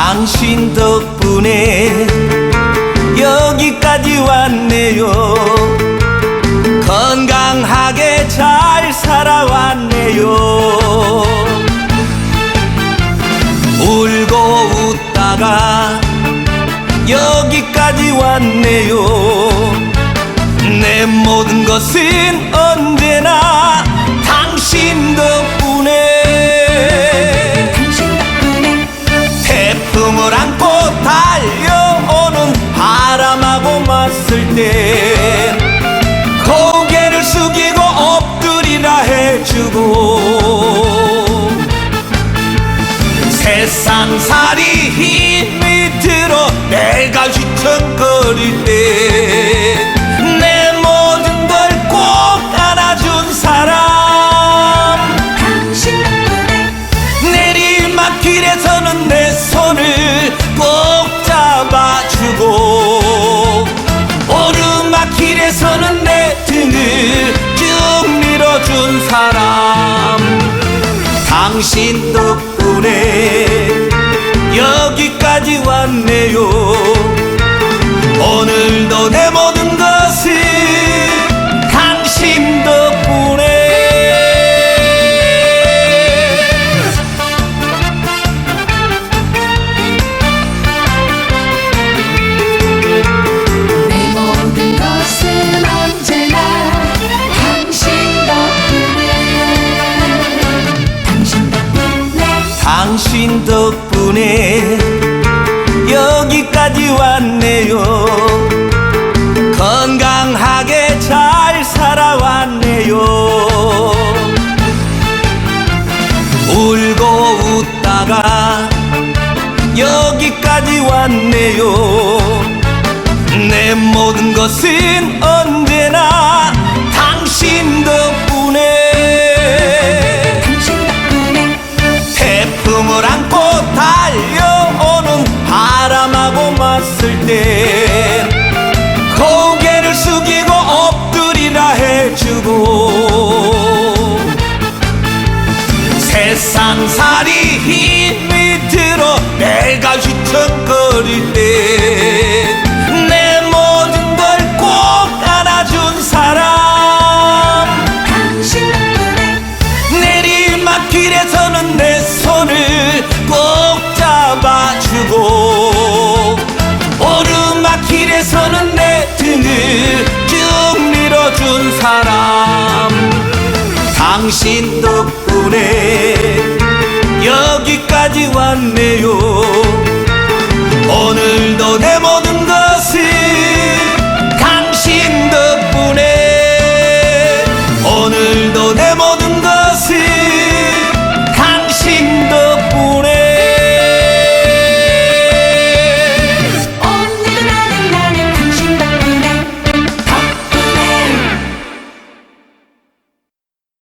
당신 덕분에 여기까지 왔네요. 건강하게 잘 살아왔네요. 울고 웃다가 여기까지 왔네요. 내 모든 것은 언제나 당신 덕분에 해주고 세상살이 힘이 들어 내가 휘청거릴 때 내 모든 걸꼭 안아준 사람. 당신 덕분에 내리막길에서는 내 손을 꼭 잡아주고 당신 덕분에 여기까지 왔네요 덕분에 여기까지 왔네요. 건강하게 잘 살아왔네요. 울고 웃다가 여기까지 왔네요. 내 모든 것은 달려오는 바람하고 맞설 때 고개를 숙이고 엎드리라 해주고 세상살이 힘이 들어 내가 휘청거릴 때 내 모든 걸 꼭 안아준 사람. 내리막길에서는 내 손을 꼭 잡아주고 오르막길에 서는 내 등을 쭉 밀어준 사람. 당신 덕분에 여기까지 왔네요. 오늘도 내 모든